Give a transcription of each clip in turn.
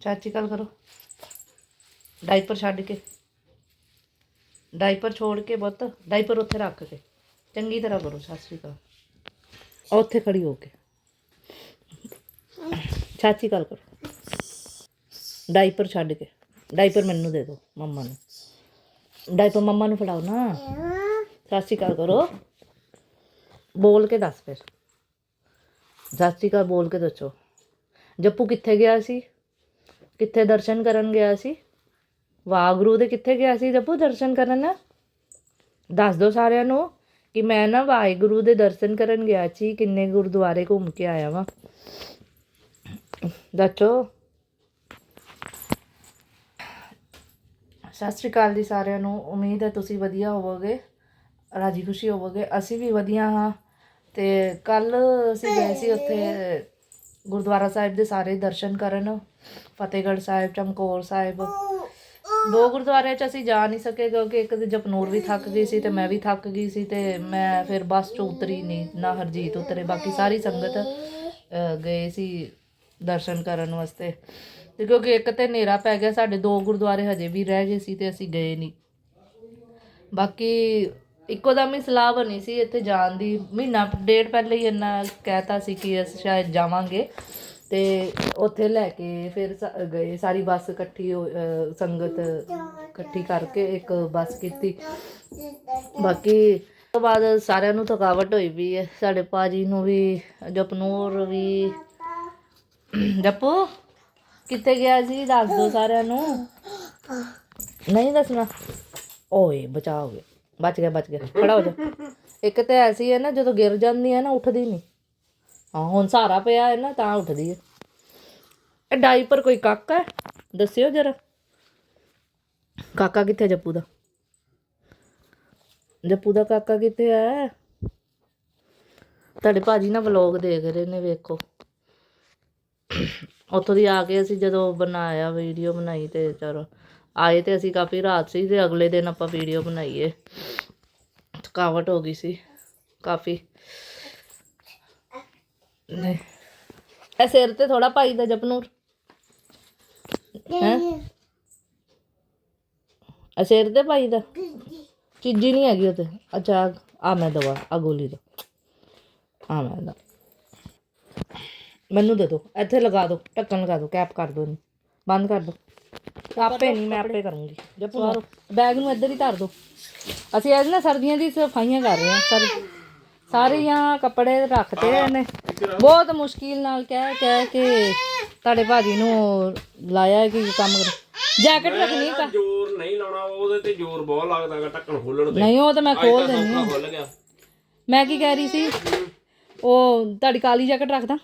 ਚਾਚੀ ਗੱਲ ਕਰੋ ਡਾਈਪਰ ਛੱਡ ਕੇ ਡਾਈਪਰ ਛੋੜ ਕੇ ਪੁੱਤ ਡਾਈਪਰ ਉੱਥੇ ਰੱਖ ਕੇ ਚੰਗੀ ਤਰ੍ਹਾਂ ਕਰੋ ਸਤਿ ਸ਼੍ਰੀ ਅਕਾਲ ਆ ਉੱਥੇ ਖੜੀ ਹੋ ਕੇ ਚਾਚੀ ਗੱਲ ਕਰੋ ਡਾਈਪਰ ਛੱਡ ਕੇ ਡਾਈਪਰ ਮੈਨੂੰ ਦੇ ਦਿਓ ਮੰਮਾ ਨੂੰ ਡਾਈਪਰ ਮੰਮਾ ਨੂੰ ਫੜਾਓ ਨਾ ਸਤਿ ਸ਼੍ਰੀ ਅਕਾਲ ਕਰੋ ਬੋਲ ਕੇ ਦੱਸ ਫਿਰ ਸਤਿ ਸ਼੍ਰੀ ਅਕਾਲ ਬੋਲ ਕੇ ਦੱਸੋ ਜੱਪੂ ਕਿੱਥੇ ਗਿਆ ਸੀ ਕਿੱਥੇ ਦਰਸ਼ਨ ਕਰਨ ਗਿਆ ਸੀ? ਵਾਗਰੂ ਦੇ ਕਿੱਥੇ ਗਿਆ ਸੀ ਜੱਪੂ ਦਰਸ਼ਨ ਕਰਨ? ਦੱਸ ਦਿਓ ਸਾਰਿਆਂ ਨੂੰ ਕਿ ਮੈਂ ਨਾ ਵਾਹਿਗੁਰੂ ਦੇ ਦਰਸ਼ਨ ਕਰਨ ਗਿਆ ਸੀ, ਕਿੰਨੇ ਗੁਰਦੁਆਰੇ ਘੁੰਮ ਕੇ ਆਇਆ ਵਾਂ। ਦੱਸੋ। ਸਤਿ ਸ਼੍ਰੀ ਅਕਾਲ ਜੀ ਸਾਰਿਆਂ ਨੂੰ, ਉਮੀਦ ਹੈ ਤੁਸੀਂ ਵਧੀਆ ਹੋਵੋਗੇ, ਰਾਜੀ ਖੁਸ਼ੀ ਹੋਵੋਗੇ, ਅਸੀਂ ਵੀ ਵਧੀਆ ਹਾਂ। ਤੇ ਕੱਲ ਅਸੀਂ ਗਏ ਸੀ ਉੱਥੇ ਗੁਰਦੁਆਰਾ ਸਾਹਿਬ ਦੇ ਸਾਰੇ ਦਰਸ਼ਨ ਕਰਨ, ਫਤਿਹਗੜ੍ਹ ਸਾਹਿਬ, ਚਮਕੌਰ ਸਾਹਿਬ। ਦੋ ਗੁਰਦੁਆਰਿਆਂ 'ਚ ਅਸੀਂ ਜਾ ਨਹੀਂ ਸਕੇ ਕਿਉਂਕਿ ਇੱਕ ਤੇ ਜਪਨੂਰ ਵੀ ਥੱਕ ਗਈ ਸੀ ਤੇ ਮੈਂ ਵੀ ਥੱਕ ਗਈ ਸੀ ਤੇ ਮੈਂ ਫਿਰ ਬੱਸ 'ਚ ਉਤਰੀ ਨਹੀਂ, ਨਾ ਹਰਜੀਤ ਉਤਰੇ, ਬਾਕੀ ਸਾਰੀ ਸੰਗਤ ਗਏ ਸੀ ਦਰਸ਼ਨ ਕਰਨ ਵਾਸਤੇ। ਤੇ ਕਿਉਂਕਿ ਇੱਕ ਤੇ ਹਨੇਰਾ ਪੈ ਗਿਆ, ਸਾਡੇ ਦੋ ਗੁਰਦੁਆਰੇ ਹਜੇ ਵੀ ਰਹਿ ਗਏ ਸੀ ਤੇ ਅਸੀਂ ਗਏ ਨਹੀਂ। ਬਾਕੀ ਇੱਕੋ ਦਮ ਹੀ ਸਲਾਹ ਬਣੀ ਸੀ ਇੱਥੇ ਜਾਣ ਦੀ। ਮਹੀਨਾ, ਡੇਢ ਪਹਿਲੇ ਹੀ ਇੰਨਾ ਕਹਿਤਾ ਸੀ ਕਿ ਅਸੀਂ ਸ਼ਾਇਦ ਜਾਵਾਂਗੇ। ਤੇ ਉੱਥੇ ਲੈ ਕੇ ਫਿਰ ਸ- ਗਏ, ਸਾਰੀ ਬੱਸ ਇਕੱਠੀ ਹੋ- ਅਹ, ਸੰਗਤ ਇਕੱਠੀ ਕਰਕੇ ਇੱਕ ਬੱਸ ਕੀਤੀ। ਬਾਕੀ ਉਸ ਤੋਂ ਬਾਅਦ ਸਾਰਿਆਂ ਨੂੰ ਥਕਾਵਟ ਹੋਈ ਵੀ ਹੈ। ਸਾਡੇ ਪਾਜੀ ਨੂੰ ਵੀ, ਜਪਨੂਰ ਵੀ। ਜਪੂ, ਕਿੱਥੇ ਗਿਆ ਸੀ? ਦੱਸ ਦੋ ਸਾਰਿਆਂ ਨੂੰ। ਨਹੀਂ ਦੱਸਣਾ। ਓਏ, ਬਚਾ ਹੋ ਗਿਆ। ਬਚ ਗਿਆ ਬਚ ਗਿਆ। ਖੜਾ ਹੋ ਜਾ। ਇੱਕ ਤੇ ਐਸੀ ਹੈ ਨਾ, ਜਦੋਂ ਗਿਰ ਜਾਂਦੀ ਹੈ ਨਾ, ਉੱਠਦੀ ਨਹੀਂ ਹਾਂ, ਹੁਣ ਸਹਾਰਾ ਪਿਆ ਹੈ ਨਾ, ਤਾਂ ਉੱਠਦੀ ਹੈ। ਇਹ ਡਾਈਪਰ ਕੋਈ ਕਾਕਾ ਹੈ? ਦੱਸਿਓ ਜਰਾ। ਕਾਕਾ ਕਿੱਥੇ ਜੱਪੂ ਦਾ? ਜੱਪੂ ਦਾ ਕਾਕਾ ਕਿੱਥੇ ਹੈ? ਤੁਹਾਡੇ ਭਾਜੀ ਨਾ ਵਲੌਗ ਦੇਖ ਰਹੇ ਨੇ, ਵੇਖੋ। ਉੱਥੋਂ ਦੀ ਆ ਕੇ ਅਸੀਂ ਜਦੋਂ ਬਣਾਇਆ, ਵੀਡੀਓ ਬਣਾਈ ਤੇ ਚਲੋ। ਆਏ ਤੇ ਅਸੀਂ ਕਾਫੀ ਰਾਤ ਸੀ ਤੇ ਅਗਲੇ ਦਿਨ ਆਪਾਂ ਵੀਡੀਓ ਬਣਾਈਏ। ਥਕਾਵਟ ਹੋ ਗਈ ਸੀ ਕਾਫੀ। ਇਹ ਸਿਰ ਤੇ ਥੋੜਾ ਪਾਈ ਦਾ ਜਪਨੂਰ। ਹੈ? ਇਹ ਸਿਰ ਤੇ ਪਾਈ ਦਾ? ਚੀਜ਼ੀ ਨਹੀਂ ਹੈਗੀ ਉਤੇ ਅੱਛਾ ਆ ਮੈਂ ਦਵਾ ਆ ਗੋਲੀ ਦਾ। ਆ ਮੈਂ ਦਾ। ਮੈਨੂੰ ਦੇ ਦਿਓ ਇੱਥੇ ਲਗਾ ਦਿਓ ਢੱਕਣ ਲਗਾ ਦਿਓ ਕੈਪ ਕਰ ਦਿਓ ਇਹਨੂੰ। ਬੰਦ ਕਰ ਦਿਓ ਆਪੇ ਨਹੀਂ ਮੈਂ ਆਪੇ ਕਰੂੰਗੀ। ਜੱਪੂ ਬੈਗ ਨੂੰ ਇੱਧਰ ਹੀ ਧਰ ਦਿਓ ਅਸੀਂ ਅੱਜ ਨਾ ਸਰਦੀਆਂ ਦੀ ਸਫਾਈਆਂ ਕਰ ਰਹੇ ਹਾਂ ਸਰ ਸਾਰੀਆਂ ਕੱਪੜੇ ਰੱਖਤੇ ਨੇ ਬਹੁਤ ਮੁਸ਼ਕਿਲ ਨਾਲ ਕਹਿ ਕਹਿ ਕੇ ਤੁਹਾਡੇ ਭਾਜੀ ਨੂੰ ਲਾਇਆ ਕਿ ਕੰਮ ਕਰ। ਜੈਕਟ ਰੱਖਣੀ ਤਾਂ। ਜ਼ੋਰ ਨਹੀਂ ਲਾਉਣਾ ਉਹਦੇ ਤੇ ਜ਼ੋਰ ਬਹੁਤ ਲੱਗਦਾਗਾ ਢੱਕਣ ਖੋਲਣ ਤੇ। ਨਹੀਂ ਉਹ ਤਾਂ ਮੈਂ ਖੋਲ ਦਿੰਦੀ ਖੁੱਲ ਗਿਆ। ਮੈਂ ਕੀ ਕਹਿ ਰਹੀ ਸੀ? ਉਹ ਤੁਹਾਡੀ ਕਾਲੀ ਜੈਕਟ ਰੱਖਦਾ।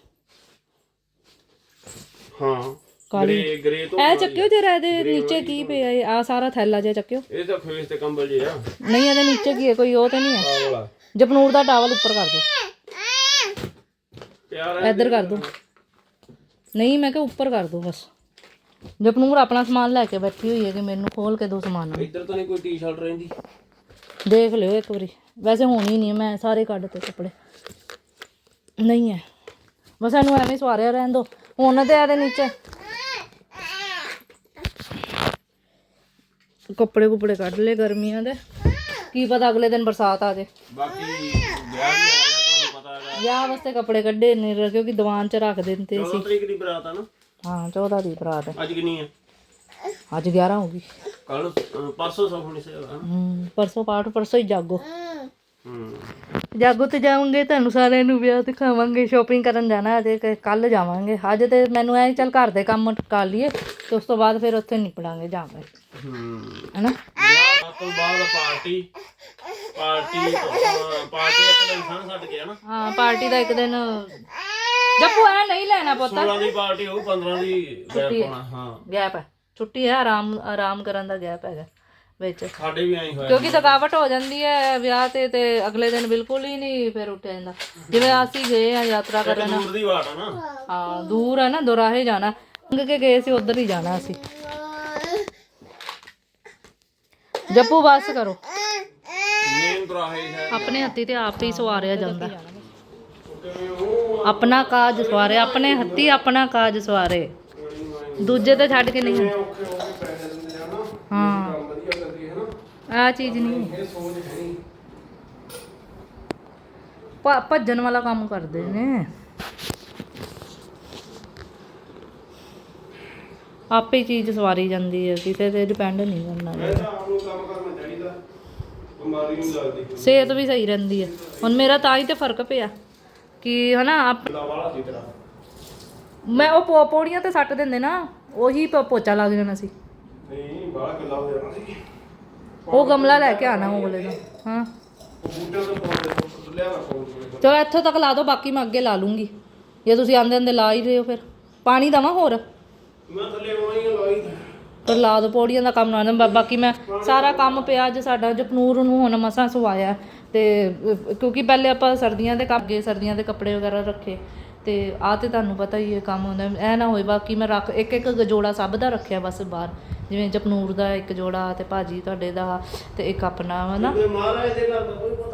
ਹਾਂ। ਕਾਲੀ। ਗ੍ਰੇ ਗ੍ਰੇ ਤੋਂ ਇਹ ਚੱਕਿਓ ਜਰਾ ਇਹਦੇ ਨੀਚੇ ਕੀ ਪਿਆ ਇਹ? ਆ ਸਾਰਾ ਥੈਲਾ ਜਿਹਾ ਚੱਕਿਓ। ਇਹ ਤਾਂ ਫੇਸ ਤੇ ਕੰਬਲ ਜੇ ਆ। ਨਹੀਂ ਇਹਦੇ ਨੀਚੇ ਕੀ ਹੈ? ਕੋਈ ਉਹ ਤੇ ਨਹੀਂ ਹੈ? ਵਾਲਾ। ਜਪਨੂਰ ਦਾ ਟਾਵਲ ਉੱਪਰ ਕਰ ਦਿਓ ਪਿਆਰ ਹੈ ਇੱਧਰ ਕਰ ਦਿਓ ਨਹੀਂ ਮੈਂ ਕਿਹਾ ਉੱਪਰ ਕਰ ਦਿਓ ਬਸ। ਜਪਨੂਰ ਆਪਣਾ ਸਮਾਨ ਲੈ ਕੇ ਬੈਠੀ ਹੋਈ ਹੈ ਕਿ ਮੈਨੂੰ ਖੋਲ ਕੇ ਦੋ ਸਮਾਨ ਇੱਧਰ ਤਾਂ ਨਹੀਂ ਕੋਈ ਟੀ-ਸ਼ਰਟ ਰਹਿੰਦੀ। ਦੇਖ ਲਿਓ ਇੱਕ ਵਾਰੀ। ਵੈਸੇ ਹੋਣੀ ਨਹੀਂ ਹੈ, ਮੈਂ ਸਾਰੇ ਕੱਢ ਤੇ ਕੱਪੜੇ। ਨਹੀਂ ਹੈ। ਬਸ ਇਹਨੂੰ ਐਵੇਂ ਸਵਾਰਿਆ ਰਹਿਣ ਦੋ। ਹੁਣ ਤੇ ਇਹਦੇ ਨੀਚੇ ਕੱਪੜੇ ਕੁਪੜੇ ਕੱਢ ਲਏ ਗਰਮੀਆਂ ਦੇ। ਕੀ ਪਤਾ ਅਗਲੇ ਦਿਨ ਬਰਸਾਤ ਆ ਜਾਏ ਬਾਕੀ ਵਿਆਹ ਵੀ ਆ ਗਿਆ ਤੁਹਾਨੂੰ ਪਤਾ ਹੈਗਾ। ਵਿਆਹ ਵਾਸਤੇ ਕੱਪੜੇ ਕੱਢੇ ਨੇ ਕਿਉਂਕਿ ਦੀਵਾਨ 'ਚ ਰੱਖ ਦਿੰਦੇ ਸੀ। 14 ਤਰੀਕ ਦੀ ਬਰਾਤ ਆ ਨਾ। ਹਾਂ 14 ਦੀ ਬਰਾਤ ਹੈ। ਅੱਜ ਕਿੰਨੀ ਆ? ਅੱਜ 11 ਹੋ ਗਈ। ਕੱਲ ਪਰਸੋਂ ਸੌ ਹੋਣੀ ਸੀ। ਹਨਾ? ਹੂੰ ਪਰਸੋਂ ਪਾਠ ਪਰਸੋਂ ਹੀ ਜਾਗੋ। ਹੂੰ। ਜਾਗੋ ਤੇ ਜਾਵਾਂਗੇ ਤੁਹਾਨੂੰ ਸਾਰਿਆਂ ਨੂੰ ਵਿਆਹ ਦਿਖਾਵਾਂਗੇ ਸ਼ਾਪਿੰਗ ਕਰਨ ਜਾਣਾ ਤੇ ਕੱਲ ਜਾਵਾਂਗੇ। ਅੱਜ ਤੇ ਮੈਨੂੰ ਐ ਚੱਲ ਘਰ ਦੇ ਕੰਮ ਕਰ ਲਈਏ ਤੇ ਉਸ ਤੋਂ ਬਾਅਦ ਫਿਰ ਉੱਥੇ ਨਿਕਲਾਂਗੇ ਜਾਵਾਂਗੇ। ਹੂੰ ਹੈਨਾ? ਵਿਆਹ ਤੋਂ ਬਾਅਦ ਪਾਰਟੀ ਪਾਰਟੀ ਤੋਂ- ਪਾਰਟੀ ਇੱਕ ਦਿਨ ਸਾਂ ਛੱਡ ਕੇ ਹਨਾ? ਹਾਂ ਪਾਰਟੀ ਦਾ ਇੱਕ ਦਿਨ। ਜੱਪੂ ਐ ਨਹੀਂ ਲੈਣਾ ਪੁੱਤ। 16 ਦੀ ਪਾਰਟੀ ਹੋਊ 15 ਦੀ ਗੈਪ ਹਾਂ। ਗੈਪ ਛੁੱਟੀ ਹੈ ਆਰਾਮ ਆਰਾਮ ਕਰਨ ਦਾ ਗੈਪ ਹੈਗਾ। ਵਿੱਚ। ਸਾਡੇ ਵੀ ਐਂ ਹੋਇਆ ਕਿਉਂਕਿ ਥਕਾਵਟ ਹੋ ਜਾਂਦੀ ਹੈ ਵਿਆਹ ਤੇ ਤੇ ਅਗਲੇ ਦਿਨ ਬਿਲਕੁਲ ਹੀ ਨਹੀਂ ਫਿਰ ਉੱਠਿਆ ਜਾਂਦਾ। ਜਿਵੇਂ ਅਸੀਂ ਗਏ ਆ ਯਾਤਰਾ ਕਰਨ। ਦੂਰ ਦੀ ਬਾਤ ਆ ਨਾ। ਹਾਂ ਦੂਰ ਹੈ ਨਾ ਦੁਰਾਹੇ ਜਾਣਾ। ਲੰਘ ਕੇ ਗਏ ਸੀ ਉਧਰ ਹੀ ਜਾਣਾ ਅਸੀਂ। ਜੱਪੂ ਬਸ ਕਰੋ। ਮੇਨ ਦਰਾਹੇ ਹੈ ਆਪਣੇ ਹੱਥੀ ਤੇ ਆਪ ਹੀ ਸਵਾਰਿਆ ਜਾਂਦਾ। ਆਪਣਾ ਕਾਜ ਸਵਾਰੇ ਆਪਣੇ ਹੱਥੀ ਆਪਣਾ ਕਾਜ ਸਵਾਰੇ। ਦੂਜੇ ਤੇ ਛੱਡ ਕੇ ਨਹੀਂ। ਹੋ। ਵਧੀਆ ਕਰਦੀ ਹੈ ਨਾ ਆ ਚੀਜ਼ ਨਹੀਂ। ਇਹ ਸੋਚ ਹੈ ਨਹੀਂ। ਭੱਜਣ ਵਾਲਾ ਕੰਮ ਕਰਦੇ ਨੇ। ਆਪੇ ਚੀਜ਼ ਸਵਾਰੀ ਜਾਂਦੀ ਹੈ ਕਿਸੇ ਤੇ ਡਿਪੈਂਡ ਨਹੀਂ ਕਰਨਾ। ਚਾਹੀਦਾ। ਸਿਹਤ ਵੀ ਸਹੀ ਰਹਿੰਦੀ ਹੈ। ਹੁਣ ਮੇਰਾ ਤਾਂ ਹੀ ਤੇ ਫ਼ਰਕ ਪਿਆ ਕਿ ਹਨਾ ਆਪ- ਲਾ ਵਾਲਾ ਸੀ ਤੇਰਾ। ਮੈਂ ਉਹ ਪੋ- ਪੌੜੀਆਂ ਤੇ ਸੱਟ ਦਿੰਦੇ ਨਾ ਉਹੀ ਪੋਚਾ ਲੱਗ ਜਾਣਾ ਸੀ। ਨਹੀਂ ਬਾਹਲਾ ਗੱਲਾਂ ਹੋ ਜਾਣਾ ਸੀ ਉਹ ਗਮਲਾ ਲੈ ਕੇ ਆਣਾ ਉਹ ਵਾਲੇ ਦਾ ਹਾਂ। ਉਹ ਬੂਟੇ ਤੋਂ ਪਾਉਂਦੇ ਲਿਆ ਨਾ ਫੋਨ ਚਲੋ ਇੱਥੋਂ ਤੱਕ ਲਾ ਦਿਓ ਬਾਕੀ ਮੈਂ ਅੱਗੇ ਲਾ ਲੂੰਗੀ। ਜੇ ਤੁਸੀਂ ਆਂਦੇ ਆਂਦੇ ਲਾ ਹੀ ਰਹੇ ਹੋ ਫਿਰ। ਪਾਣੀ ਦਵਾਂ ਹੋਰ? ਮੈਂ ਥੱਲੇ ਆਉਣਾ ਹੀ ਆ, ਲਾਈ ਤਾਂ। ਪਰ ਲਾ ਦੋ ਪੌੜੀਆਂ ਦਾ ਕੰਮ ਨਾ ਬਾ- ਬਾਕੀ ਮੈਂ ਸਾਰਾ ਕੰਮ। ਪਿਆ ਅੱਜ ਸਾਡਾ ਜਪਨੂਰ ਨੂੰ ਹੁਣ ਮਸਾਂ ਸਵਾਇਆ। ਤੇ ਅਹ, ਕਿਉਂਕਿ ਪਹਿਲੇ ਆਪਾਂ ਸਰਦੀਆਂ ਦੇ ਕੱਪ ਗਏ ਸਰਦੀਆਂ ਦੇ ਕੱਪੜੇ ਵਗੈਰਾ ਰੱਖੇ। ਤੇ ਆ ਤੇ ਤੁਹਾਨੂੰ ਪਤਾ ਹੀ ਇਹ ਕੰਮ ਹੁੰਦਾ ਐ ਨਾ ਹੋਏ ਬਾਕੀ ਮੈਂ ਰੱਖ ਇੱਕ ਇੱਕ ਜੋੜਾ ਸਭ ਦਾ ਰੱਖਿਆ ਬਸ ਬਾਹਰ। ਜਿਵੇਂ ਜਪਨੂਰ ਦਾ ਇੱਕ ਜੋੜਾ ਤੇ ਭਾਜੀ ਤੁਹਾਡੇ ਦਾ ਤੇ ਇੱਕ ਆਪਣਾ ਵਾ ਨਾ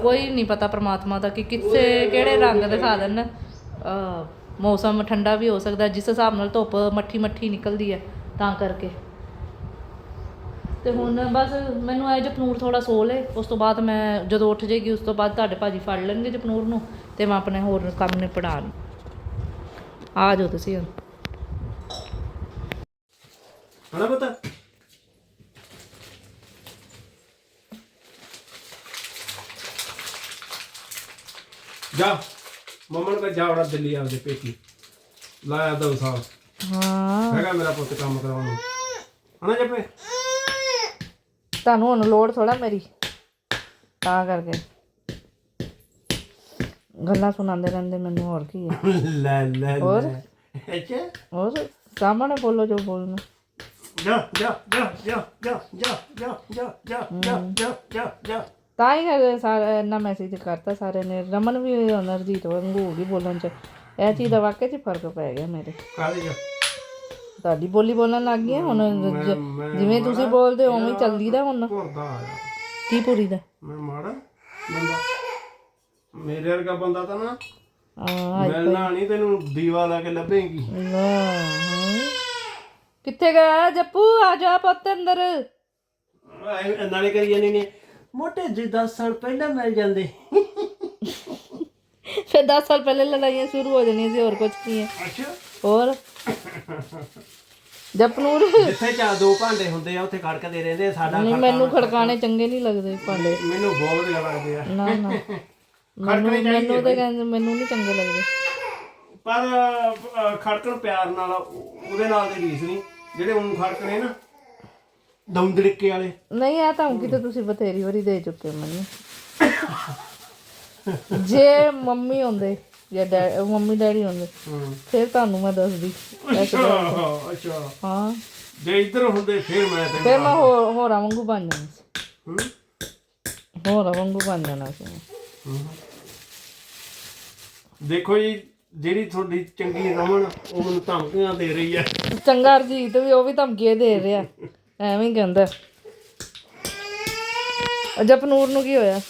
ਕੋਈ ਨਹੀਂ। ਪਤਾ ਪ੍ਰਮਾਤਮਾ ਦਾ ਕਿ ਕਿੱਥੇ ਕਿਹੜੇ ਰੰਗ ਦਿਖਾ ਦੇਣ ਮੌਸਮ ਠੰਡਾ ਵੀ ਹੋ ਸਕਦਾ ਜਿਸ ਹਿਸਾਬ ਨਾਲ ਧੁੱਪ ਮੱਠੀ ਮੱਠੀ ਨਿਕਲਦੀ ਹੈ ਤਾਂ ਕਰਕੇ। ਤੇ ਹੁਣ ਬਸ ਮੈਨੂੰ ਐ ਜਪਨੂਰ ਥੋੜਾ ਸੋ ਲੇ ਉਸ ਤੋਂ ਬਾਅਦ ਮੈਂ ਜਦੋਂ ਉੱਠ ਜਾਏਗੀ ਉਸ ਤੋਂ ਬਾਅਦ ਤੁਹਾਡੇ ਭਾਜੀ ਫੜ ਲੈਣਗੇ ਜਪਨੂਰ ਨੂੰ ਤੇ ਮੈਂ ਆਪਣੇ ਹੋਰ ਕੰਮ ਨਿਪਟਾਣ ਆ ਜਾਓ ਤੁਸੀਂ ਹੁਣ। ਹਣਾ ਪਤਾ? ਜਾ ਮਮਨ ਕਾ ਜਾ ਵੜਾ ਦਿੱਲੀ ਆਪਦੇ ਪੇਕੀ ਲਾਇਆ ਦੋ ਸਾਲ ਹਾਂ ਹੈਗਾ ਮੇਰਾ ਪੁੱਤ ਕੰਮ ਕਰਾਉਣ ਨੂੰ ਹਣਾ ਜੱਪੇ ਤੁਹਾਨੂੰ ਹੁਣ ਲੋੜ ਥੋੜਾ ਮੇਰੀ ਤਾਂ ਕਰਕੇ ਗੱਲਾਂ ਸੁਣਾਉਂਦੇ ਰਹਿੰਦੇ ਮੈਨੂੰ ਹੋਰ ਕੀ ਹੈ ਲੈ ਲੈ ਹੋਰ? ਅੱਛਾ ਹੋਰ ਸਾਹਮਣੇ ਬੋਲੋ ਜੋ ਬੋਲਣਾ ਜਾ ਜਾ ਜਾ ਜਾ ਜਾ ਜਾ ਜਾ ਜਾ ਜਾ ਜਾ ਜਾ ਜਾ ਜਾ ਤਾਂ ਹੀ ਸਾਰਾ ਇੰਨਾ ਮੈਸੇਜ ਕਰਤਾ ਸਾਰੇ ਨੇ। ਰਮਨ ਵੀ ਅਨਰਜੀਤ ਵਾਂਗੂ ਹੋ ਗਈ ਬੋਲਣ ਚ। ਇਹ ਚੀਜ਼ ਦਾ ਵਾਕਿਆ ਚ ਫ਼ਰਕ ਪੈ ਗਿਆ ਮੇਰੇ। ਕਾਹਦੇ ਜਾ ਤੁਹਾਡੀ ਬੋਲੀ ਬੋਲਣ ਲੱਗ ਗਈ ਹੈ ਹੁਣ। ਜ- ਮੈਂ ਜਿਵੇਂ ਤੁਸੀਂ ਬੋਲਦੇ ਹੋ ਉਵੇਂ ਹੀ ਚੱਲਦੀ ਦਾ ਹੁਣ। ਭੁਰਦਾ ਆਇਆ ਕੀ ਪੂਰੀ ਦਾ? ਮੈਂ ਮਾੜਾ ਬੰਦਾ। ਮੇਰੇ ਵਰਗਾ ਬੰਦਾ ਤਾਂ ਨਾ ਆ ਮਿਲਣਾ ਨਹੀਂ ਤੈਨੂੰ ਦੀਵਾ ਲਾ ਕੇ ਲੱਭੇਗੀ। ਕਿੱਥੇ ਗਿਆ ਜੱਪੂ? ਆ ਜਾ ਪੁੱਤ ਅੰਦਰ। ਐ- ਨਾਲੇ ਕਰੀ ਜਾਂਦੀ ਨੇ। ਮੋਟੇ ਜੀ 10 ਸਾਲ ਪਹਿਲਾਂ ਮਿਲ ਜਾਂਦੇ। ਫਿਰ 10 ਸਾਲ ਪਹਿਲੇ ਲੜਾਈਆਂ ਸ਼ੁਰੂ ਹੋ ਜਾਣੀਆਂ ਸੀ ਹੋਰ ਕੁਝ ਕੀ ਹੈ। ਅੱਛਾ। ਹੋਰ? ਜਪਨੂਰ ਜਿੱਥੇ ਚਾ ਦੋ ਭਾਂਡੇ ਹੁੰਦੇ ਆ ਉੱਥੇ ਖੜਕਦੇ ਰਹਿੰਦੇ ਆ, ਸਾਡਾ ਨਹੀਂ ਮੈਨੂੰ ਖੜਕਾਣੇ ਚੰਗੇ ਨਹੀਂ ਲੱਗਦੇ ਭਾਂਡੇ। ਮੈਨੂੰ ਬਹੁਤ ਲੱਗਦੇ ਆ। ਨਾ ਨਾ। ਮੈਨੂੰ ਮੈਨੂੰ ਤੇ ਕਹਿੰਦੇ ਮੈਨੂੰ ਨਹੀਂ ਚੰਗੇ ਲੱਗਦੇ। ਪਰ ਖੜਕਣ ਪਿਆਰ ਨਾਲ ਉਹ- ਉਹਦੇ ਨਾਲ ਦੀ ਰੀਸ ਨਹੀਂ। ਜਿਹੜੇ ਉਹਨੂੰ ਖੜਕਣੇ ਨਾ ਦਮਦੜਕੇ ਵਾਲੇ। ਨਹੀਂ ਆ ਧਮਕੀ ਤਾਂ ਤੁਸੀਂ ਬਥੇਰੀ ਵਾਰੀ ਦੇ ਚੁੱਕੇ ਹੋ ਮੈਨੂੰ। ਜੇ ਮੰਮੀ ਹੁੰਦੇ ਜਾਂ ਡੈ- ਮੰਮੀ ਡੈਡੀ ਹੁੰਦੇ ਹੂੰ। ਫਿਰ ਤੁਹਾਨੂੰ ਮੈਂ ਦੱਸਦੀ। ਅੱਛਾ ਅੱਛਾ। ਹਾਂ। ਜੇ ਇੱਧਰ ਹੁੰਦੇ ਫਿਰ ਮੈਂ ਤੈਨੂੰ ਫਿਰ ਮੈਂ ਹੋਰ ਹੋਰਾਂ ਵਾਂਗੂ ਬਣ ਜਾਣਾ ਸੀ। ਹੂੰ? ਹੋਰਾਂ ਵਾਂਗੂ ਬਣ ਜਾਣਾ ਸੀ ਮੈਂ। ਦੇਖੋ ਜੀ ਜਿਹੜੀ ਤੁਹਾਡੀ ਚੰਗੀ ਰਮਨ ਉਹ ਮੈਨੂੰ ਧਮਕੀਆਂ ਦੇ ਰਹੀ ਹੈ। ਚੰਗਾ ਰਜੀਤ ਵੀ ਉਹ ਵੀ ਧਮਕੀਆਂ ਦੇ ਰਿਹਾ। ਐਵੇਂ ਹੀ ਕਹਿੰਦਾ ਜਪਨੂਰ ਨੂੰ ਕੀ ਹੋਇਆ?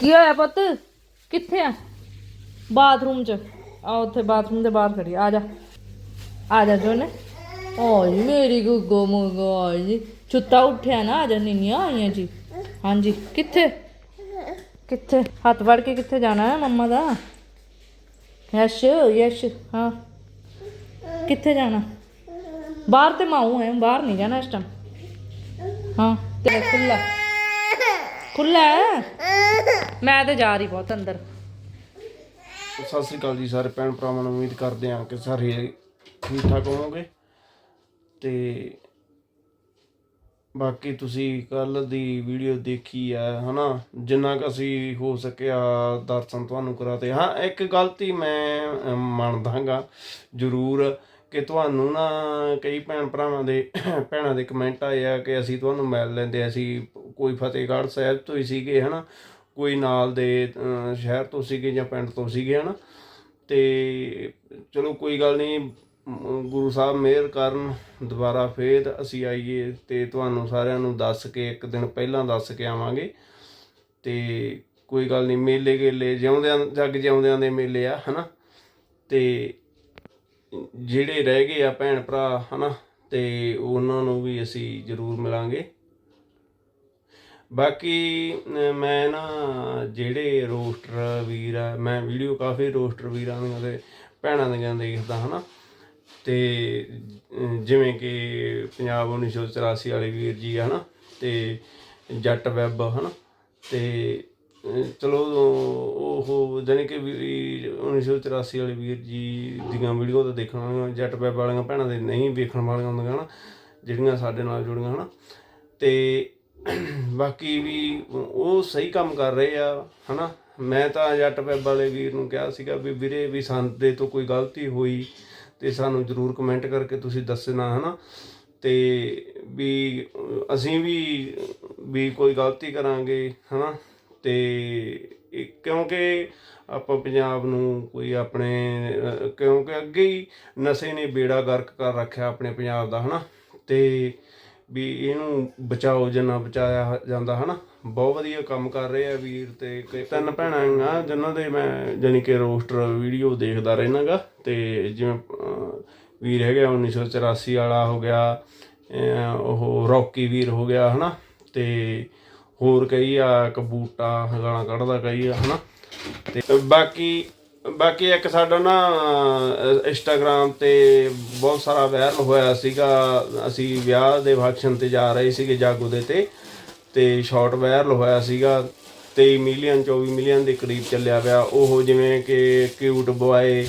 ਕੀ ਹੋਇਆ ਪੁੱਤ? ਕਿੱਥੇ ਆ? ਬਾਥਰੂਮ ਚ। ਆ ਉੱਥੇ ਬਾਥਰੂਮ ਦੇ ਬਾਹਰ ਖੜੀ ਆ। ਜਾ। ਆ ਜਾ ਜੋਨੇ। ਓਏ ਮੇਰੀ ਗੁੱਗੋ ਮੁਗੋ ਜੀ। ਚੁੱਤਾ ਉੱਠਿਆ ਨਾ ਆ ਜਾ ਨਿੰਨੀਆਂ ਆਈਆਂ ਜੀ। ਹਾਂਜੀ, ਕਿੱਥੇ? ਕਿੱਥੇ? ਹੱਥ ਫੜ ਕੇ ਕਿੱਥੇ ਜਾਣਾ ਹੈ ਮੰਮਾ ਦਾ? ਯਸ਼ ਯਸ਼, ਹਾਂ। ਕਿੱਥੇ ਜਾਣਾ? ਬਾਹਰ ਤੇ ਮਾਉ ਹੈ ਬਾਹਰ ਨਹੀਂ ਜਾਣਾ ਇਸ ਟਾਈਮ ਹਾਂ ਤੇ ਖੁੱਲਾ ਖੁੱਲਾ ਮੈਂ ਤੇ ਜਾ ਰਹੀ ਬਹੁਤ ਅੰਦਰ। ਸਤਿ ਸ੍ਰੀ ਅਕਾਲ ਜੀ ਸਾਰੇ ਭੈਣ ਭਰਾਵਾਂ ਨੂੰ ਉਮੀਦ ਕਰਦੇ ਹਾਂ ਕਿ ਸਾਰੇ ਠੀਕ ਠਾਕ ਹੋਵੋਗੇ। ਤੇ ਬਾਕੀ ਤੁਸੀਂ ਕੱਲ ਦੀ ਵੀਡੀਓ ਦੇਖੀ ਆ ਹਨਾ? ਜਿੰਨਾ ਕੁ ਅਸੀਂ ਹੋ ਸਕਿਆ ਦਰਸ਼ਨ ਤੁਹਾਨੂੰ ਕਰਾਤੇ। ਹਾਂ ਇੱਕ ਗਲਤੀ ਮੈਂ ਅਮ, ਮੰਨਦਾਗਾ ਜ਼ਰੂਰ। ਕਿ ਤੁਹਾਨੂੰ ਨਾ ਕਈ ਭੈਣ ਭਰਾਵਾਂ ਦੇ ਭੈਣਾਂ ਦੇ ਕਮੈਂਟ ਆਏ ਆ ਕਿ ਅਸੀਂ ਤੁਹਾਨੂੰ ਮਿਲ ਲੈਂਦੇ ਅਸੀਂ ਕੋਈ ਫਤਿਹਗੜ੍ਹ ਸਾਹਿਬ ਤੋਂ ਹੀ ਸੀਗੇ, ਹਨਾ? ਕੋਈ ਨਾਲ ਦੇ ਸ਼ਹਿਰ ਤੋਂ ਸੀਗੇ ਜਾਂ ਪਿੰਡ ਤੋਂ ਸੀਗੇ, ਹਨਾ? ਤੇ ਚਲੋ ਕੋਈ ਗੱਲ ਨਹੀਂ ਗੁਰੂ ਸਾਹਿਬ ਮਿਹਰ ਕਰਨ, ਦੁਬਾਰਾ ਫੇਰ ਅਸੀਂ ਆਈਏ ਤੇ ਤੁਹਾਨੂੰ ਸਾਰਿਆਂ ਨੂੰ ਦੱਸ ਕੇ ਇੱਕ ਦਿਨ ਪਹਿਲਾਂ ਦੱਸ ਕੇ ਆਵਾਂਗੇ। ਤੇ ਕੋਈ ਗੱਲ ਨਹੀਂ ਮੇਲੇ ਗੇਲੇ ਜਿਉਂਦਿਆਂ ਜੱਗ ਜਿਉਂਦਿਆਂ ਦੇ ਮੇਲੇ ਆ, ਹਨਾ? ਤੇ ਜਿਹੜੇ ਰਹਿ ਗਏ ਆ ਭੈਣ ਭਰਾ, ਹਨਾ, ਤੇ ਉਹਨਾਂ ਨੂੰ ਵੀ ਅਸੀਂ ਜ਼ਰੂਰ ਮਿਲਾਂਗੇ। ਬਾਕੀ ਮੈਂ ਨਾ ਜਿਹੜੇ ਰੋਸਟਰ ਵੀਰ ਆ, ਮੈਂ ਵੀਡੀਓ ਕਾਫੀ ਰੋਸਟਰ ਵੀਰਾਂ ਦੀਆਂ ਤੇ ਭੈਣਾਂ ਦੀਆਂ ਦੇਖਦਾ, ਹਨਾ। ਤੇ, ਅਹ, ਜਿਵੇਂ ਕਿ ਪੰਜਾਬ 1984 ਵਾਲੇ ਵੀਰ ਜੀ ਆ, ਹਨਾ, ਤੇ ਜੱਟ ਵੈਬ, ਹਨਾ, ਤੇ ਅਹ ਚਲੋ, ਉਹ ਜਾਣੀ ਕਿ ਵੀ 1984 ਵਾਲੇ ਵੀਰ ਜੀ ਦੀਆਂ ਵੀਡੀਓ ਤਾਂ ਦੇਖਣ ਵਾਲੀਆਂ, ਜੱਟ ਵੈਬ ਵਾਲੀਆਂ ਭੈਣਾਂ ਦੇ ਨਹੀਂ ਵੇਖਣ ਵਾਲੀਆਂ ਹੁੰਦੀਆਂ ਹਨਾ, ਜਿਹੜੀਆਂ ਸਾਡੇ ਨਾਲ ਜੁੜੀਆਂ ਹਨਾ। ਤੇ ਬਾਕੀ ਵੀ ਉਹ ਸਹੀ ਕੰਮ ਕਰ ਰਹੇ ਆ ਹਨਾ। ਮੈਂ ਤਾਂ ਜੱਟ ਵੈਬ ਵਾਲੇ ਵੀਰ ਨੂੰ ਕਿਹਾ ਸੀਗਾ ਵੀ ਵੀਰੇ ਵੀ ਸਾਡੇ ਤੋਂ ਕੋਈ ਗਲਤੀ ਹੋਈ ਤੇ ਸਾਨੂੰ ਜਰੂਰ ਕਮੈਂਟ ਕਰਕੇ ਤੁਸੀਂ ਦੱਸਣਾ ਹਨਾ। ਤੇ ਵੀ ਅਸੀਂ ਵੀ ਵੀ ਕੋਈ ਗਲਤੀ ਕਰਾਂਗੇ ਹਨਾ। ਤੇ ਇਹ ਕਿਉਂਕਿ ਆਪਾਂ ਪੰਜਾਬ ਨੂੰ ਕੋਈ ਆਪਣੇ ਅਹ, ਕਿਉਂਕਿ ਅੱਗੇ ਹੀ ਨਸ਼ੇ ਨੇ ਬੇੜਾ ਗਰਕ ਕਰ ਰੱਖਿਆ ਆਪਣੇ ਪੰਜਾਬ ਦਾ ਹਨਾ? ਤੇ ਵੀ ਇਹਨੂੰ ਬਚਾਓ ਜਿੰਨਾ ਬਚਾਇਆ ਜਾਂਦਾ ਹਨਾ? ਬਹੁਤ ਵਧੀਆ ਕੰਮ ਕਰ ਰਹੇ ਆ ਵੀਰ ਤੇ ਕਈ ਤਿੰਨ ਭੈਣਾਂ ਆ ਜਿਨ੍ਹਾਂ ਦੇ ਮੈਂ ਜਾਣੀ ਕਿ ਰੋਸਟਰ ਵੀਡੀਓ ਦੇਖਦਾ ਰਹਿਣਾਗਾ ਤੇ ਜਿਵੇਂ ਅਹ, ਵੀਰ ਹੈਗਾ 1984 ਵਾਲਾ ਹੋ ਗਿਆ ਅਹ, ਉਹ ਰੌਕੀ ਵੀਰ ਹੋ ਗਿਆ ਹਨਾ? ਤੇ ਹੋਰ ਕਈ ਆ, ਕਬੂਟਾ ਬੂਟਾ ਗਾਲਾਂ ਕੱਢਦਾ ਕਈ ਆ, ਹਨਾ? ਤੇ ਬਾਕੀ ਬਾਕੀ ਇੱਕ ਸਾਡਾ ਨਾ ਇੰਸਟਾਗ੍ਰam ਤੇ ਬਹੁਤ ਸਾਰਾ ਵਾਇਰਲ ਹੋਇਆ ਸੀਗਾ। ਅਸੀਂ ਵਿਆਹ ਦੇ ਫੰਕਸ਼ਨ ਤੇ ਜਾ ਰਹੇ ਸੀਗੇ ਜਾਗੋ ਦੇ ਤੇ ਤੇ ਸ਼ਾਰਟ ਵਾਇਰਲ ਹੋਇਆ ਸੀਗਾ। 23 ਮਿਲੀਅਨ 24 ਮਿਲੀਅਨ ਦੇ ਕਰੀਬ ਚੱਲਿਆ ਪਿਆ। ਉਹ ਜਿਵੇਂ ਕਿ ਕਿਊਟ ਬੁਆਏ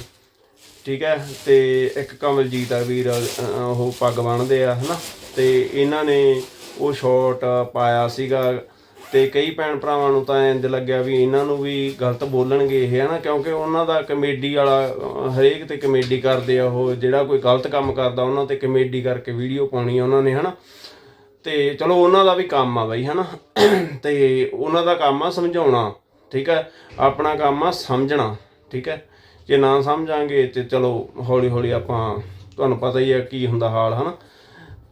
ਠੀਕ ਹੈ? ਤੇ ਇੱਕ ਕਮਲਜੀਤ ਆ ਵੀਰ ਉਹ ਪੱਗ ਬੰਨਦੇ ਆ, ਹਨਾ? ਤੇ ਇਹਨਾਂ ਨੇ ਉਹ ਸ਼ਾਰਟ ਪਾਇਆ ਸੀਗਾ। ਤੇ ਕਈ ਭੈਣ ਭਰਾਵਾਂ ਨੂੰ ਤਾਂ ਇੰਜ ਲੱਗਿਆ ਵੀ ਇਹਨਾਂ ਨੂੰ ਵੀ ਗਲਤ ਬੋਲਣਗੇ ਇਹ ਹਨਾ ਕਿਉਂਕਿ ਉਹਨਾਂ ਦਾ ਕਮੇਡੀ ਵਾਲਾ ਹਰੇਕ ਤੇ ਕਮੇਡੀ ਕਰਦੇ ਆ ਉਹ, ਜਿਹੜਾ ਕੋਈ ਗਲਤ ਕੰਮ ਕਰਦਾ, ਉਹਨਾਂ ਤੇ ਕਮੇਡੀ ਕਰਕੇ ਵੀਡੀਓ ਪਾਉਣੀ ਆ ਉਹਨਾਂ ਨੇ ਹਨਾ ਤੇ ਚਲੋ, ਉਹਨਾਂ ਦਾ ਵੀ ਕੰਮ ਆ ਬਈ ਹਨਾ ਤੇ ਉਹਨਾਂ ਦਾ ਕੰਮ ਆ ਸਮਝਾਉਣਾ, ਠੀਕ ਹੈ? ਆਪਣਾ ਕੰਮ ਆ ਸਮਝਣਾ, ਠੀਕ ਹੈ? ਜੇ ਨਾ ਸਮਝਾਂਗੇ ਤੇ ਚਲੋ ਹੌਲੀ ਹੌਲੀ ਆਪਾਂ, ਤੁਹਾਨੂੰ ਪਤਾ ਹੀ ਹੈ ਕੀ ਹੁੰਦਾ ਹਾਲ ਹਨਾ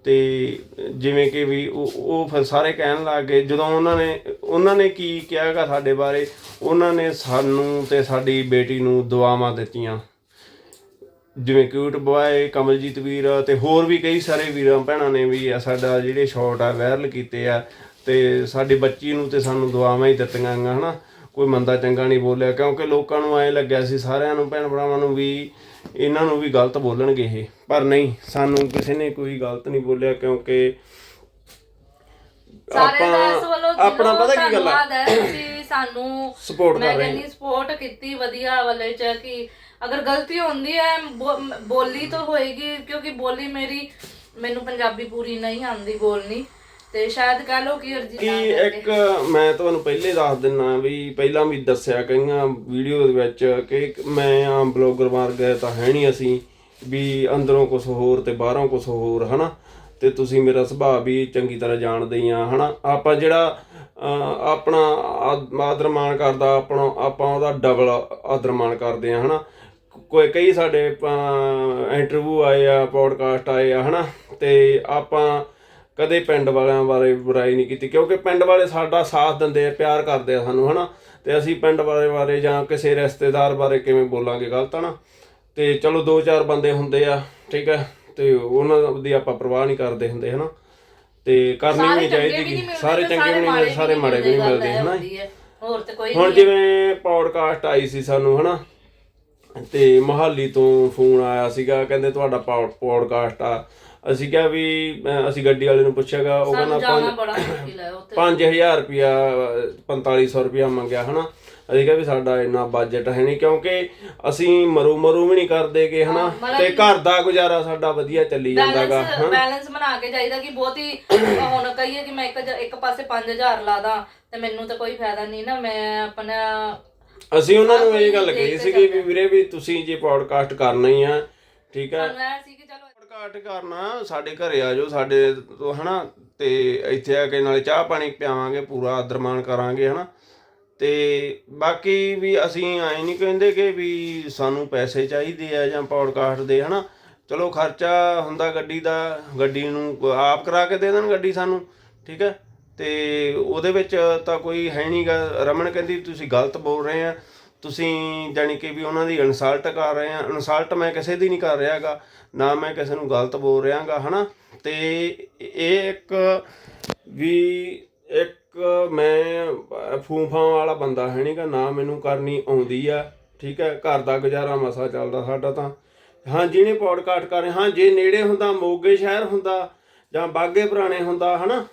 ਤੇ ਜਿਵੇਂ ਕਿ ਵੀ ਉਹ ਉਹ ਫਿਰ ਸਾਰੇ ਕਹਿਣ ਲੱਗ ਗਏ, ਜਦੋਂ ਉਹਨਾਂ ਨੇ ਉਹਨਾਂ ਨੇ ਕੀ ਕਿਹਾਗਾ ਸਾਡੇ ਬਾਰੇ? ਉਹਨਾਂ ਨੇ ਸਾਨੂੰ ਤੇ ਸਾਡੀ ਬੇਟੀ ਨੂੰ ਦੁਆਵਾਂ ਦਿੱਤੀਆਂ। ਜਿਵੇਂ ਕਿਊਟ ਬੁਆਏ ਕਮਲਜੀਤ ਵੀਰ ਤੇ ਹੋਰ ਵੀ ਕਈ ਸਾਰੇ ਵੀਰਾਂ ਭੈਣਾਂ ਨੇ ਵੀ ਆ, ਸਾਡਾ ਜਿਹੜੇ ਸ਼ਾਰਟ ਆ ਵਾਇਰਲ ਕੀਤੇ ਆ ਤੇ ਸਾਡੀ ਬੱਚੀ ਨੂੰ ਤੇ ਸਾਨੂੰ ਦੁਆਵਾਂ ਹੀ ਦਿੱਤੀਆਂ ਗੀਆਂ ਹਨਾ? ਕੋਈ ਮੰਦਾ ਚੰਗਾ ਨਹੀਂ ਬੋਲਿਆ, ਕਿਉਂਕਿ ਲੋਕਾਂ ਨੂੰ ਐ ਲੱਗਿਆ ਸੀ ਸਾਰਿਆਂ ਨੂੰ, ਭੈਣ ਭਰਾਵਾਂ ਨੂੰ ਵੀ ਇਹਨਾਂ ਨੂੰ ਵੀ ਗਲਤ ਬੋਲਣਗੇ ਇਹ। ਪਰ ਨਹੀਂ ਸਾਨੂੰ ਕਿਸੇ ਨੇ ਕੋਈ ਗਲਤ ਨਹੀਂ ਬੋਲਿਆ ਕਿਉਂਕਿ ਸਾਰੇ ਦਾ ਇਸ ਵੱਲੋਂ ਆਪਣਾ ਪਤਾ ਕੀ ਗੱਲ ਆ? ਹੈ ਤੁਸੀਂ ਸਾਨੂੰ ਸਪੋਰਟ ਮੈਂ ਕਰ ਰਹੇ ਕਹਿੰਦੀ ਸਪੋਰਟ ਕੀਤੀ ਵਧੀਆ ਵਾਲੇ ਚ ਕਿ ਅਗਰ ਗਲਤੀ ਹੁੰਦੀ ਹੈ ਬੋ- ਬੋਲੀ ਤਾਂ ਹੋਏਗੀ ਕਿਉਂਕਿ ਬੋਲੀ ਮੇਰੀ ਮੈਨੂੰ ਪੰਜਾਬੀ ਪੂਰੀ ਨਹੀਂ ਆਉਂਦੀ ਬੋਲਣੀ। ਤੇ ਸ਼ਾਇਦ ਕਹ ਲੋ ਕਿ ਅਰਜੀ ਕਿ ਇੱਕ ਮੈਂ ਤੁਹਾਨੂੰ ਪਹਿਲੇ ਦੱਸ ਦਿੰਨਾ ਵੀ ਪਹਿਲਾਂ ਵੀ ਦੱਸਿਆ ਕਈਆਂ ਵੀਡੀਓ ਦੇ ਵਿੱਚ ਕਿ ਮੈਂ ਆਮ ਬਲੌਗਰ ਮਾਰ ਗਏ ਤਾਂ ਹੈ ਨਹੀਂ ਅਸੀਂ ਵੀ ਅੰਦਰੋਂ ਕੁਝ ਹੋਰ ਤੇ ਬਾਹਰੋਂ ਕੁਝ ਹੋਰ ਹਨਾ? ਤੇ ਤੁਸੀਂ ਮੇਰਾ ਸੁਭਾਅ ਵੀ ਚੰਗੀ ਤਰ੍ਹਾਂ ਜਾਣਦੇ ਹੀ ਆ ਹਨਾ? ਆਪਾਂ ਜਿਹੜਾ ਆਪਣਾ ਆਦ- ਆਦਰ ਮਾਣ ਕਰਦਾ ਆਪਣਾ ਆਪਾਂ ਉਹਦਾ ਡਬਲ ਆਦਰ ਮਾਣ ਕਰਦੇ ਆ ਹਨਾ? ਕੋਈ ਕਈ ਸਾਡੇ ਇੰਟਰਵਿਊ ਆਏ ਆ ਪੋਡਕਾਸਟ ਆਏ ਆ ਹਨਾ? ਤੇ ਆਪਾਂ ਕਦੇ ਪਿੰਡ ਵਾਲਿਆਂ ਬਾਰੇ ਬੁਰਾਈ ਨਹੀਂ ਕੀਤੀ ਕਿਉਂਕਿ ਪਿੰਡ ਵਾਲੇ ਸਾਡਾ ਸਾਥ ਦਿੰਦੇ ਆ ਪਿਆਰ ਕਰਦੇ ਆ ਸਾਨੂੰ ਹਨਾ? ਤੇ ਅਸੀਂ ਪਿੰਡ ਵਾਲੇ ਬਾਰੇ ਜਾਂ ਕਿਸੇ ਰਿਸ਼ਤੇਦਾਰ ਬਾਰੇ ਕਿਵੇਂ ਬੋਲਾਂਗੇ ਗਲਤ ਆ ਨਾ? ਤੇ ਚਲੋ ਦੋ ਚਾਰ ਬੰਦੇ ਹੁੰਦੇ ਆ ਠੀਕ ਹੈ ਤੇ ਉਹਨਾਂ ਦੀ ਆਪਾਂ ਪਰਵਾਹ ਨਹੀਂ ਕਰਦੇ ਹੁੰਦੇ ਹਨਾ? ਤੇ ਕਰਨੀ ਵੀ ਚਾਹੀਦੀ ਸਾਰੇ ਚੰਗੇ ਵੀ ਨਹੀਂ ਮਿਲਦੇ ਸਾਰੇ ਮਾੜੇ ਵੀ ਨਹੀਂ ਮਿਲਦੇ ਹਨਾ? ਹੋਰ ਤੇ ਕੋਈ ਹੁਣ ਜਿਵੇਂ ਪੌਡਕਾਸਟ ਆਈ ਸੀ ਸਾਨੂੰ ਹਨਾ? ਤੇ ਮਹਾਲੀ ਤੋਂ ਫੋਨ ਆਇਆ ਸੀਗਾ ਕਹਿੰਦੇ ਤੁਹਾਡਾ ਪੌਡਕਾਸਟ ਆ ਅਸੀਂ ਕਿਹਾ ਵੀ ਅਹ ਅਸੀਂ ਗੱਡੀ ਵਾਲੇ ਨੂੰ ਪੁੱਛਿਆਗਾ ਉਹ ਕਹਿੰਦਾ ਜਾਣਾ ਬੜਾ ਮੁਸ਼ਕਿਲ ਹੈ ਉੱਥੇ। 5000 ਰੁਪਿਆ 4500 ਰੁਪਿਆ ਮੰਗਿਆ ਹਨਾ? ਅਸੀਂ ਕਿਹਾ ਵੀ ਸਾਡਾ ਇੰਨਾ ਬਜਟ ਹੈ ਨਹੀਂ ਕਿਉਂਕਿ ਅਸੀਂ ਮਰੂ ਮਰੂ ਵੀ ਨਹੀਂ ਕਰਦੇ ਕਿ ਹਨਾ? ਤੇ ਘਰ ਦਾ ਗੁਜ਼ਾਰਾ ਸਾਡਾ ਵਧੀਆ ਚੱਲੀ ਜਾਂਦਾਗਾ ਬੈਲੈਂਸ ਬੈਲੈਂਸ ਬਣਾ ਕੇ ਜਾਈਦਾ ਕਿ ਬਹੁਤੀ ਹੁਣ ਕਹੀਏ ਕਿ ਮੈਂ ਇੱਕ ਜ- ਇੱਕ ਪਾਸੇ 5000 ਲਾਦਾ ਤੇ ਮੈਨੂੰ ਤਾਂ ਕੋਈ ਫਾਇਦਾ ਨਹੀਂ ਨਾ ਮੈਂ ਆਪਣਾ ਅਸੀਂ ਉਹਨਾਂ ਨੂੰ ਇਹ ਗੱਲ ਕਹੀ ਸੀਗੀ ਵੀ ਵੀਰੇ ਵੀ ਤੁਸੀਂ ਜੇ ਪੌਡਕਾਸਟ ਕਰਨਾ ਹੀ ਆ ਠੀਕ ਹੈ? ਸਾਨੂੰ ਐ ਸੀ ਕਿ ਚਲੋ ਪੌਡਕਾਸਟ ਕਰਨਾ, ਸਾਡੇ ਘਰੇ ਆ ਜਾਓ, ਸਾਡੇ ਤੋਂ ਹਨਾ, ਤੇ ਇੱਥੇ ਆ ਕੇ ਨਾਲੇ ਚਾਹ ਪਾਣੀ ਪਿਆਵਾਂਗੇ, ਪੂਰਾ ਆਦਰ ਕਰਾਂਗੇ, ਹਨਾ। ਤੇ ਬਾਕੀ ਵੀ ਅਸੀਂ ਐਂ ਨਹੀਂ ਕਹਿੰਦੇ ਕਿ ਵੀ ਸਾਨੂੰ ਪੈਸੇ ਚਾਹੀਦੇ ਆ ਜਾਂ ਪੌਡਕਾਸਟ ਦੇ, ਹਨਾ। ਚਲੋ ਖਰਚਾ ਹੁੰਦਾ ਗੱਡੀ ਦਾ, ਗੱਡੀ ਨੂੰ ਆਪ ਕਰਾ ਕੇ ਦੇ ਦੇਣ ਗੱਡੀ ਸਾਨੂੰ, ਠੀਕ ਹੈ। ਤੇ ਉਹਦੇ ਵਿੱਚ ਤਾਂ ਕੋਈ ਹੈ ਨਹੀਂਗਾ ਰਮਨ ਕਹਿੰਦੀ, ਤੁਸੀਂ ਗਲਤ ਬੋਲ ਰਹੇ ਆ। ਤੁਸੀਂ ਜਾਣੀ ਕਿ ਵੀ ਉਹਨਾਂ ਦੀ ਇਨਸਲਟ ਕਰ ਰਹੇ ਆ। ਇਨਸਲਟ ਮੈਂ ਕਿਸੇ ਦੀ ਨਹੀਂ ਕਰ ਰਿਹਾਗਾ, ਨਾ ਮੈਂ ਕਿਸੇ ਨੂੰ ਗਲਤ ਬੋਲ ਰਿਹਾਗਾ, ਹਨਾ? ਤੇ ਇਹ ਇੱਕ ਵੀ ਇੱਕ ਮੈਂ ਫੂਫਾਂ ਵਾਲਾ ਬੰਦਾ ਹੈ ਨਹੀਂਗਾ ਨਾ ਮੈਨੂੰ ਕਰਨੀ ਆਉਂਦੀ ਆ, ਠੀਕ ਹੈ? ਘਰ ਦਾ ਗੁਜ਼ਾਰਾ ਮਸਾ ਚੱਲਦਾ ਸਾਡਾ ਤਾਂ। ਹਾਂ, ਜਿਹਨੇ ਪੌਡਕਾਸਟ ਕਰ ਰਹੇ, ਹਾਂ, ਜੇ ਨੇੜੇ ਹੁੰਦਾ, ਮੋਗੇ ਸ਼ਹਿਰ ਹੁੰਦਾ, ਜਾਂ ਬਾਗੇ ਪੁਰਾਣੇ ਹੁੰਦਾ, ਹਨਾ?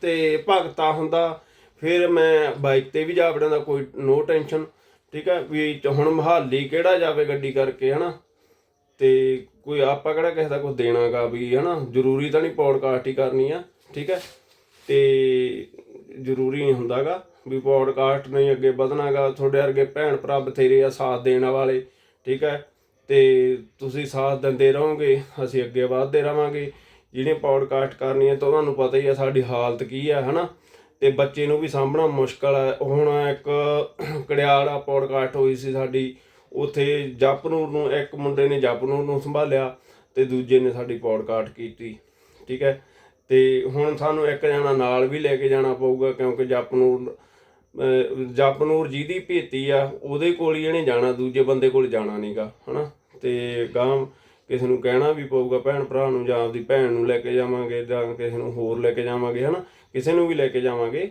ਤੇ ਭਗਤਾ ਹੁੰਦਾ, ਫਿਰ ਮੈਂ ਬਾਈਕ ਤੇ ਵੀ ਜਾ ਵੜਾਂਦਾ ਕੋਈ ਨੋ ਟੈਨਸ਼ਨ ਠੀਕ ਹੈ, ਵੀ ਹੁਣ ਮਹਾਲੀ ਕਿਹੜਾ ਜਾਵੇ ਗੱਡੀ ਕਰਕੇ, ਹਨਾ? ਤੇ ਕੋਈ ਆਪਾਂ ਕਿਹੜਾ ਕਿਸੇ ਦਾ ਕੁਝ ਦੇਣਾਗਾ ਵੀ, ਹਨਾ? ਜ਼ਰੂਰੀ ਤਾਂ ਨਹੀਂ ਪੌਡਕਾਸਟ ਹੀ ਕਰਨੀ ਆ, ਠੀਕ ਹੈ? ਤੇ ਜ਼ਰੂਰੀ ਨਹੀਂ ਹੁੰਦਾਗਾ ਵੀ ਪੌਡਕਾਸਟ ਨਹੀਂ ਅੱਗੇ ਵਧਣਾਗਾ। ਤੁਹਾਡੇ ਵਰਗੇ ਭੈਣ ਭਰਾ ਬਥੇਰੇ ਆ ਸਾਥ ਦੇਣ ਵਾਲੇ, ਠੀਕ ਹੈ? ਤੇ ਤੁਸੀਂ ਸਾਥ ਦਿੰਦੇ ਰਹੋਗੇ, ਅਸੀਂ ਅੱਗੇ ਵਧਦੇ ਰਵਾਂਗੇ। ਜਿਹਨੇ ਪੌਡਕਾਸਟ ਕਰਨੀ ਹੈ ਤਾਂ ਉਹਨਾਂ ਨੂੰ ਪਤਾ ਹੀ ਆ ਸਾਡੀ ਹਾਲਤ ਕੀ ਆ, ਹਨਾ? ਤੇ ਬੱਚੇ ਨੂੰ ਵੀ ਸਾਂਭਣਾ ਮੁਸ਼ਕਲ ਹੈ। ਹੁਣ ਇੱਕ ਕੜਿਆਲਾ ਪੌਡਕਾਸਟ ਹੋਈ ਸੀ ਸਾਡੀ, ਉਥੇ ਜਪਨੂਰ ਨੂੰ, ਇੱਕ ਮੁੰਡੇ ਨੇ ਜਪਨੂਰ ਨੂੰ ਸੰਭਾਲਿਆ ਤੇ ਦੂਜੇ ਨੇ ਸਾਡੀ ਪੌਡਕਾਸਟ ਕੀਤੀ, ਠੀਕ ਹੈ? ਤੇ ਹੁਣ ਸਾਨੂੰ ਇੱਕ ਜਣਾ ਨਾਲ ਵੀ ਲੈ ਕੇ ਜਾਣਾ ਪਊਗਾ, ਕਿਉਂਕਿ ਜਪਨੂਰ ਜਪਨੂਰ ਜਿਹਦੀ ਭੇਤੀ ਆ, ਉਹਦੇ ਕੋਲ ਹੀ ਇਹਨੇ ਜਾਣਾ, ਦੂਜੇ ਬੰਦੇ ਕੋਲ ਜਾਣਾ ਨਹੀਂਗਾ ਹਨਾ? ਤੇ ਗਾਂ ਕਿਸੇ ਨੂੰ ਕਹਿਣਾ ਵੀ ਪਊਗਾ, ਭੈਣ ਭਰਾ ਨੂੰ ਜਾਂ ਆਪਦੀ ਭੈਣ ਨੂੰ ਲੈ ਕੇ ਜਾਵਾਂਗੇ ਜਾਂ ਕਿਸੇ ਨੂੰ ਹੋਰ ਲੈ ਕੇ ਜਾਵਾਂਗੇ, ਹਨਾ? ਕਿਸੇ ਨੂੰ ਵੀ ਲੈ ਕੇ ਜਾਵਾਂਗੇ